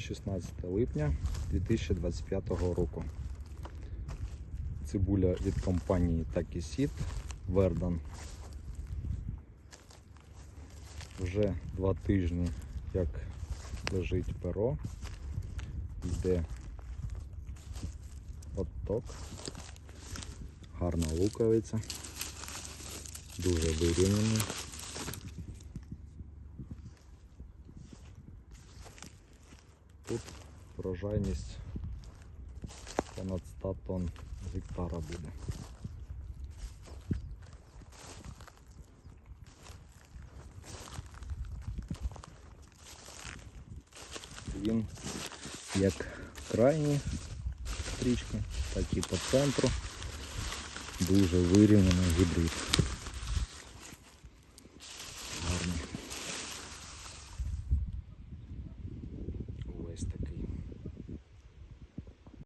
16 липня 2025 року. Цибуля від компанії Takisід Вердан. Вже два тижні як лежить перо, йде отток, гарна луковиця, дуже вирівняний. Тут врожайність понад 100 тонн з гектара буде. Він як крайні стрічки, так і по центру. Дуже вирівняний гібрид. Гарний. Ось такий.